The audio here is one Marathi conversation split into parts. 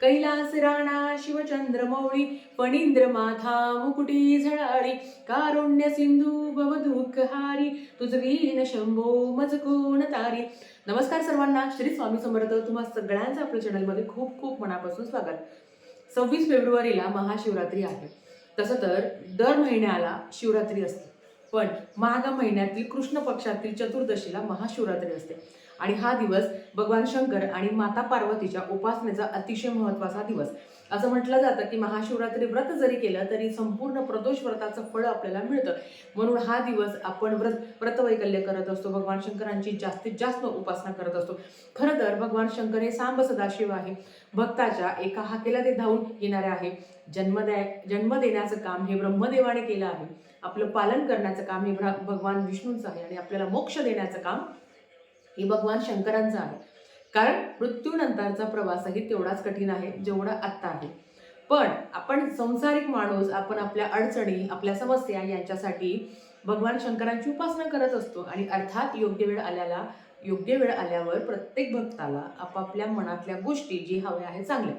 कैलास राणा शिवचंद्र मौळी फणींद्र माथा मुकुटी झळाळी कारुण्य सिंधू भवदुःख हारी तुझवीन शंभो मज कोण तारी. नमस्कार सर्वांना श्री स्वामी समर्थ. तुम्हा सगळ्यांचं आपल्या चॅनलमध्ये खूप खूप मनापासून स्वागत. सव्वीस फेब्रुवारीला महाशिवरात्री आहे. तसं तर दर महिन्याला शिवरात्री असते. पण माघ महिन्यातील कृष्ण पक्षातील चतुर्दशीला महाशिवरात्री असते. आणि हा दिवस भगवान शंकर आणि माता पार्वतीच्या उपासनेचा अतिशय महत्त्वाचा दिवस. असं म्हटलं जातं की महाशिवरात्री व्रत जरी केलं तरी संपूर्ण प्रदोष व्रताचं फळ आपल्याला मिळतं. म्हणून हा दिवस आपण व्रत व्रतवैकल्य करत असतो. भगवान शंकरांची जास्तीत जास्त उपासना करत असतो. खरं तर भगवान शंकर हे सांब सदाशिव आहे. भक्ताच्या एका हाकेला ते धावून येणारे आहे. जन्मदाय जन्म देण्याचं काम हे ब्रह्मदेवाने केलं आहे. आपलं पालन करण्याचं काम हे भगवान विष्णूंचं आहे आणि आपल्याला मोक्ष देण्याचं काम ही भगवान शंकरांचं आहे. कारण मृत्यूनंतरचा प्रवासही तेवढाच कठीण आहे जेवढा आत्ता आहे. पण आपण संसारिक माणूस आपण आपल्या अडचणी आपल्या समस्या यांच्यासाठी भगवान शंकरांची उपासना करत असतो आणि अर्थात योग्य वेळ आल्याला योग्य वेळ आल्यावर प्रत्येक भक्ताला आपापल्या मनातल्या गोष्टी जी हव्या आहेत चांगल्या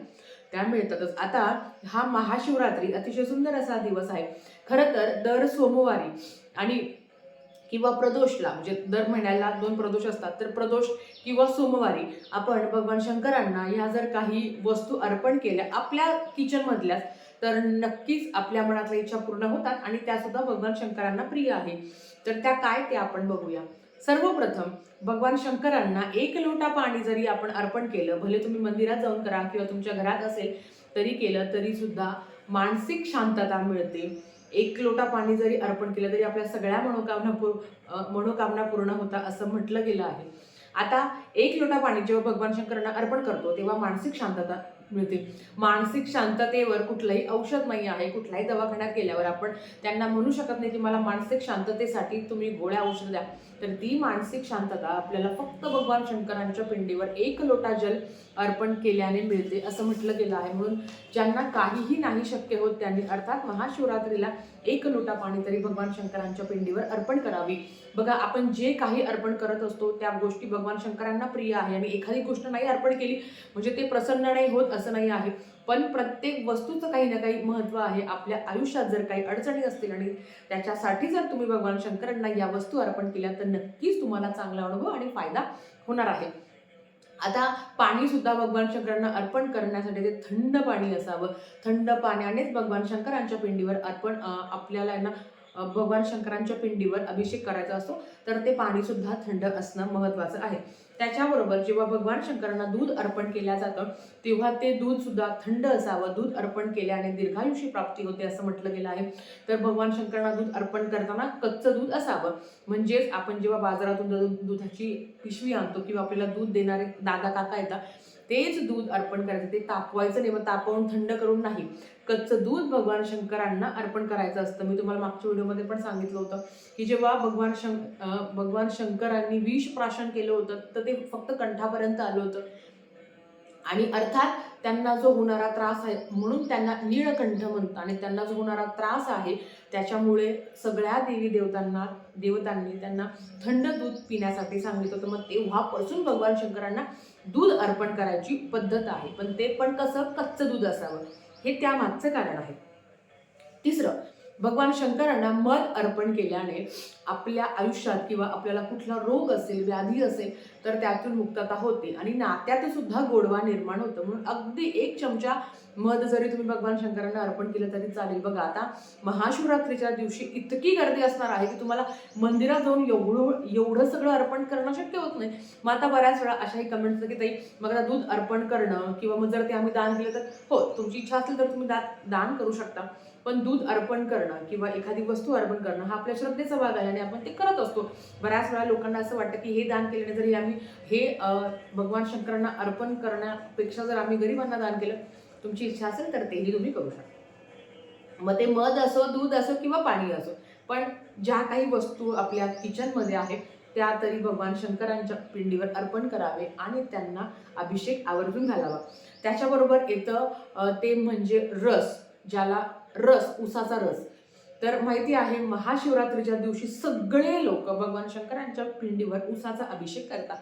त्या मिळतातच. आता हा महाशिवरात्री अतिशय सुंदर असा दिवस आहे. खरं तर दर सोमवारी आणि किंवा प्रदोषला म्हणजे दर महिन्याला दोन प्रदोष असतात तर प्रदोष किंवा सोमवारी आपण भगवान शंकरांना ह्या जर काही वस्तू अर्पण केल्या आपल्या किचनमधल्याच तर नक्कीच आपल्या मनातल्या इच्छा पूर्ण होतात आणि त्यासुद्धा भगवान शंकरांना प्रिय आहे. तर त्या काय ते आपण बघूया. सर्वप्रथम भगवान शंकरांना एक लोटा पाणी जरी आपण अर्पण केलं भले तुम्ही मंदिरात जाऊन करा किंवा तुमच्या घरात असेल तरी केलं तरी सुद्धा मानसिक शांतता मिळते. एक लोटा पाणी जरी अर्पण केलं तरी आपल्या सगळ्या मनोकामना पू मनोकामना पूर्ण होता असं म्हटलं गेलं आहे. आता एक लोटा पाणी जेव्हा भगवान शंकरांना अर्पण करतो तेव्हा मानसिक शांतता मिळते. मानसिक शांततेवर कुठलंही औषध नाही आहे कुठल्याही दवाखान्यात गेल्यावर आपण त्यांना म्हणू शकत नाही की मला मानसिक शांततेसाठी तुम्ही गोळ्या औषध द्या. तर ती मानसिक शांतता आपल्याला फक्त भगवान शंकरांच्या पिंडीवर एक लोटा जल अर्पण केल्याने मिळते असं म्हटलं गेलं आहे. म्हणून ज्यांना काहीही नाही शक्य होत त्यांनी अर्थात महाशिवरात्रीला एक लोटा पाणी तरी भगवान शंकरांच्या पिंडीवर अर्पण करावी. बघा आपण जे काही अर्पण करत असतो त्या गोष्टी भगवान शंकरांना प्रिय आहे आणि एखादी गोष्ट नाही अर्पण केली म्हणजे ते प्रसन्न नाही होत असं नाही आहे. पण प्रत्येक वस्तूचं काही ना काही महत्त्व आहे. आपल्या आयुष्यात जर काही अडचणी असतील आणि त्याच्यासाठी जर तुम्ही भगवान शंकरांना या वस्तू अर्पण केल्या तर नक्कीच तुम्हाला चांगला अनुभव आणि फायदा होणार आहे. आता पाणी सुद्धा भगवान शंकरांना अर्पण करण्यासाठी ते थंड पाणी असावं. थंड पाण्यानेच भगवान शंकरांच्या पिंडीवर अर्पण आपल्याला यांना ना भगवान शंकरांच्या पिंडीवर अभिषेक करायचा असतो तर ते पाणी सुद्धा थंड असणं महत्त्वाचं आहे. त्याच्याबरोबर जेव्हा भगवान शंकरांना दूध अर्पण केलं जातं तेव्हा ते दूध सुद्धा थंड असावं. दूध अर्पण केल्याने दीर्घायुषी प्राप्ती होते असं म्हटलं गेलं आहे. तर भगवान शंकरांना दूध अर्पण करताना कच्चं दूध असावं. म्हणजेच आपण जेव्हा बाजारातून दूध- दुधाची पिशवी आणतो किंवा आपल्याला दूध देणारे दादा काका येतात तेच दूध अर्पण करायचं. ते तापवायचं नाही मग तापवून थंड करून नाही. कच्चं दूध भगवान शंकरांना अर्पण करायचं असतं. मी तुम्हाला मागच्या व्हिडिओमध्ये पण सांगितलं होतं की जेव्हा भगवान शंक भगवान शंकरांनी विष प्राशन केलं होतं तर ते फक्त कंठापर्यंत आलं होतं. आणि अर्थात त्यांना जो होणारा त्रास आहे म्हणून त्यांना नीळकंठ म्हणतात. आणि त्यांना जो होणारा त्रास आहे त्याच्यामुळे सगळ्या देवी देवतांना देवतांनी त्यांना थंड दूध पिण्यासाठी सांगितलं होतं. मग तेव्हापासून भगवान शंकरांना दूध अर्पण करायची पद्धत आहे. पण ते पण कसं? कच्चं दूध असावं. हे त्यामागचं कारण आहे. तिसरं भगवान शंकरांना मध अर्पण केल्याने आपल्या आयुष्यात किंवा आपल्याला कुठला रोग असेल व्याधी असेल तर त्यातून मुक्तता होते. आणि नात्यात सुद्धा गोडवा निर्माण होतं. म्हणून अगदी एक चमचा मध जरी तुम्ही भगवान शंकरांना अर्पण केलं तरी चालेल. बघा आता महाशिवरात्रीच्या दिवशी इतकी गर्दी असणार आहे की तुम्हाला मंदिरात जाऊन एवढं एवढं सगळं अर्पण करणं शक्य होत नाही. मग आता बऱ्याच वेळा अशाही कमेंट्स की ताई मग आता दूध अर्पण करणं किंवा मग जर ते आम्ही दान केलं तर हो तुमची इच्छा असेल तर तुम्ही दा दान करू शकता. पण दूध अर्पण करणं किंवा एखादी वस्तू अर्पण करणं हा आपल्या श्रद्धेचा भाग आहे आणि आपण ते करत असतो. बऱ्याच वेळा लोकांना असं वाटतं की हे दान केल्याने जरी आम्ही हे भगवान शंकरांना अर्पण करण्यापेक्षा जर आम्ही गरिबांना दान केलं तुमची इच्छा असेल तर तेही तुम्ही करू शकता. मग ते मध असो दूध असो किंवा पाणी असो पण ज्या काही वस्तू आपल्या किचनमध्ये आहेत त्या तरी भगवान शंकरांच्या पिंडीवर अर्पण करावे आणि त्यांना अभिषेक आवर्जून घालावा. त्याच्याबरोबर येतं ते म्हणजे रस ज्याला रस उसाचा रस. तर माहिती आहे महाशिवरात्रीच्या दिवशी सगळे लोक भगवान शंकरांच्या पिंडीवर उसाचा अभिषेक करतात.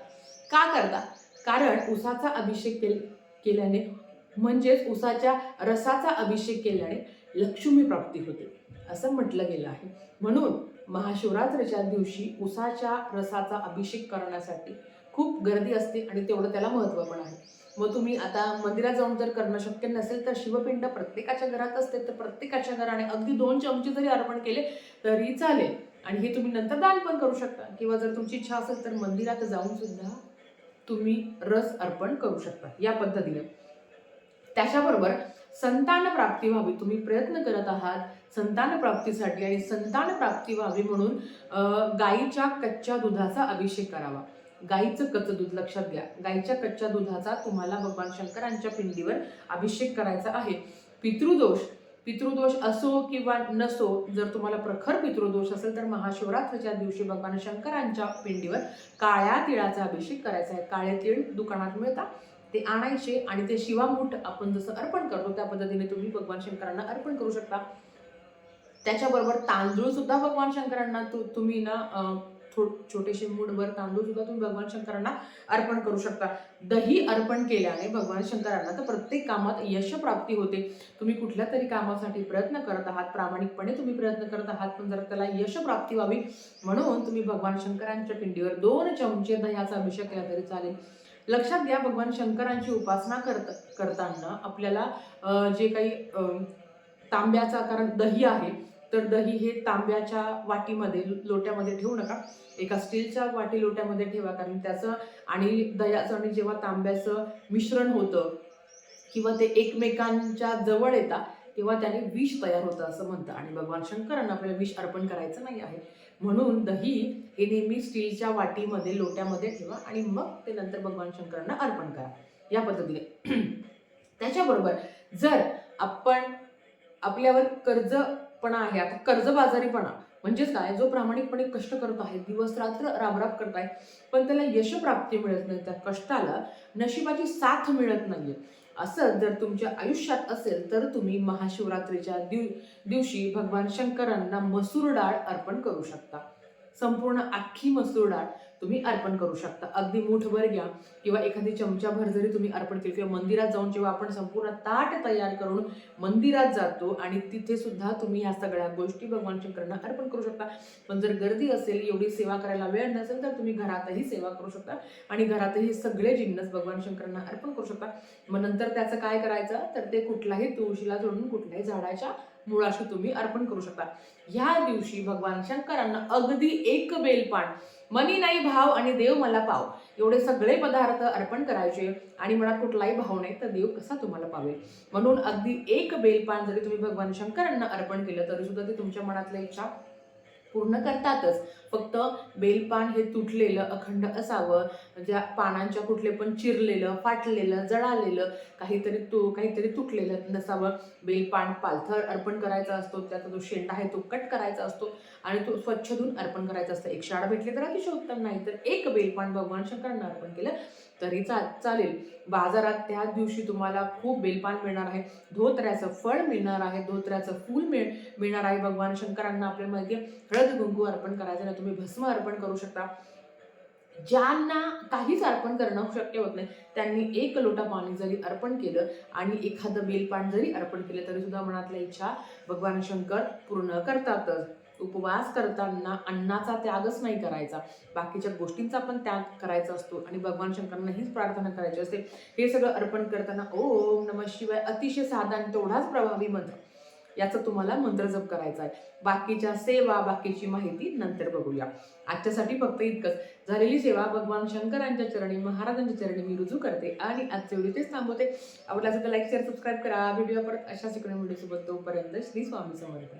का करतात? कारण उसाचा अभिषेक केल- केल्याने म्हणजेच उसाच्या रसाचा अभिषेक केल्याने लक्ष्मी प्राप्ती होते असं म्हटलं गेलं आहे. म्हणून महाशिवरात्रीच्या दिवशी उसाच्या रसाचा अभिषेक करण्यासाठी खूप गर्दी असते आणि तेवढं त्याला महत्त्व पण आहे. मग तुम्ही आता मंदिरात जाऊन जर करणं शक्य नसेल तर शिवपिंड प्रत्येकाच्या घरात असते तर प्रत्येकाच्या घराने अगदी दोन चमचे जरी अर्पण केले तरी चालेल. आणि हे तुम्ही नंतर दान पण करू शकता. किंवा जर तुमची इच्छा असेल तर मंदिरात जाऊन सुद्धा तुम्ही रस अर्पण करू शकता या पद्धतीने. त्याच्याबरोबर संतान प्राप्ती व्हावी तुम्ही प्रयत्न करत आहात. संतान प्राप्तीसाठी आणि संतान प्राप्ती व्हावी म्हणून गाईच्या कच्च्या दुधाचा अभिषेक करावा. गाईचं कच्चं दूध लक्षात घ्या. गाईच्या कच्च्या दुधाचा तुम्हाला भगवान शंकरांच्या पिंडीवर अभिषेक करायचा आहे. पितृदोष पितृदोष असो किंवा नसो जर तुम्हाला प्रखर पितृदोष असेल तर महाशिवरात्रीच्या दिवशी भगवान शंकरांच्या पिंडीवर काळ्या तिळाचा अभिषेक करायचा आहे. काळे तिळ दुकानात मिळतात ते आणायचे आणि ते शिवामूठ आपण जसं अर्पण करतो त्या पद्धतीने तुम्ही भगवान शंकरांना अर्पण करू शकता. त्याच्याबरोबर तांदूळ सुद्धा भगवान शंकरांना तु, तुम्ही ना थो- छोटेसे मूठभर तांदूळ सुद्धा तुम्ही भगवान शंकरांना अर्पण करू शकता. दही अर्पण केल्याने भगवान शंकरांना तर प्रत्येक कामात यश प्राप्ती होते. तुम्ही कुठल्या तरी कामासाठी प्रयत्न करत आहात प्रामाणिकपणे तुम्ही प्रयत्न करत आहात पण जर त्याला यश प्राप्ती व्हावी म्हणून तुम्ही भगवान शंकरांच्या पिंडीवर दोन चमचे दह्याचा अभिषेक केला तरी चालेल. लक्षात घ्या भगवान शंकरांची उपासना करत करताना आपल्याला जे काही तांब्याचा कारण दही आहे तर दही हे तांब्याच्या वाटीमध्ये लोट्यामध्ये ठेवू नका. एका स्टीलच्या वाटी लोट्यामध्ये ठेवा कारण त्याचं आणि दह्याचं आणि जेव्हा तांब्याचं मिश्रण होतं किंवा ते एकमेकांच्या जवळ येतात तेव्हा त्याने विष तयार होतं असं म्हणतं आणि भगवान शंकरांना आपल्याला विष अर्पण करायचं नाही आहे. म्हणून दही हे नेहमी स्टीलच्या वाटीमध्ये लोट्यामध्ये ठेवा आणि मग ते नंतर भगवान शंकरांना अर्पण करा. या पद्धतीने. त्याच्याबरोबर जर आपण आपल्यावर कर्ज प्रामाणिकपणा आहे. आता कर्जबाजारीपणा म्हणजेच काय? जो प्रामाणिकपणे कष्ट करत आहे दिवस रात्र राबराब आहे पण त्याला यशप्राप्ती मिळत नाही. त्या कष्टाला नशिबाची साथ मिळत नाहीये. असं जर तुमच्या आयुष्यात असेल तर तुम्ही महाशिवरात्रीच्या दिव दिवशी भगवान शंकरांना मसूर डाळ अर्पण करू शकता. संपूर्ण अख्खी मसूर डाळ तुम्ही अर्पण करू शकता. अगदी मुठभर घ्या. किंवा एखादी चमचाभर जरी तुम्ही अर्पण केली किंवा मंदिरात जाऊन जेव्हा आपण संपूर्ण ताट तयार करून मंदिरात जातो आणि तिथे सुद्धा तुम्ही ह्या सगळ्या गोष्टी भगवान शंकरांना अर्पण करू शकता. पण जर गर्दी असेल एवढी सेवा करायला वेळ नसेल तर तुम्ही घरातही सेवा करू शकता आणि घरातही सगळे जिन्नस भगवान शंकरांना अर्पण करू शकता. मग नंतर त्याचं काय करायचं? तर ते कुठलाही तुळशीला जोडून कुठल्याही झाडाच्या मुळाशी तुम्ही अर्पण करू शकता. ह्या दिवशी भगवान शंकरांना अगदी एक बेलपान मनी नाही भाव आणि देव मला पाव. एवढे सगळे पदार्थ अर्पण करायचे आणि मनात कुठलाही भाव नाही तर देव कसा तुम्हाला पावेल? म्हणून अगदी एक बेलपान जरी तुम्ही भगवान शंकरांना अर्पण केलं तरी सुद्धा ते तुमच्या मनातल्या इच्छा पूर्ण करतातच. फक्त बेलपान हे तुटलेलं अखंड असावं ज्या पानांच्या कुठले पण चिरलेलं फाटलेलं जळालेलं काहीतरी तू काहीतरी तुटलेलं नसावं. बेलपान पालथर अर्पण करायचा असतो त्याचा जो शेंडा आहे तो कट करायचा असतो आणि तो स्वच्छ धुवून अर्पण करायचा असतं. एक शाळा भेटली तर अतिशय उत्तम नाही तर एक बेलपान भगवान शंकरांना अर्पण केलं तरी चा चालेल. बाजारात त्या दिवशी तुम्हाला खूप बेलपान मिळणार आहे. धोत्र्याचं फळ मिळणार आहे. धोत्र्याचं फूल मिळ मिळणार आहे. भगवान शंकरांना आपल्या हळद गुंगू अर्पण करायचं नाही तुम्ही भस्म अर्पण करू शकता. ज्यांना काहीच अर्पण करणं शक्य होत नाही त्यांनी एक लोटा पाणी जरी अर्पण केलं आणि एखादं बेलपान जरी अर्पण केलं तरी सुद्धा मनातल्या इच्छा भगवान शंकर पूर्ण करतातच. उपवास करताना अन्नाचा त्यागच नाही करायचा. बाकीच्या गोष्टींचा पण त्याग करायचा असतो आणि भगवान शंकरांना हीच प्रार्थना करायची असते. हे सगळं अर्पण करताना ओम नम शिवाय अतिशय साधा आणि तेवढाच प्रभावी मंत्र. याचा तुम्हाला मंत्र जप करायचा आहे. बाकीच्या सेवा बाकीची माहिती नंतर बघूया. आजच्यासाठी फक्त इतकंच. झालेली सेवा भगवान शंकरांच्या चरणी महाराजांच्या चरणी मी रुजू करते आणि आजचे व्हिडिओ तेच थांबवते. आवडला असेल तर लाईक शेअर सबस्क्राईब करा. व्हिडिओ परत अशा शिकण्या व्हिडिओसोबत तोपर्यंत श्री स्वामी समर्थ.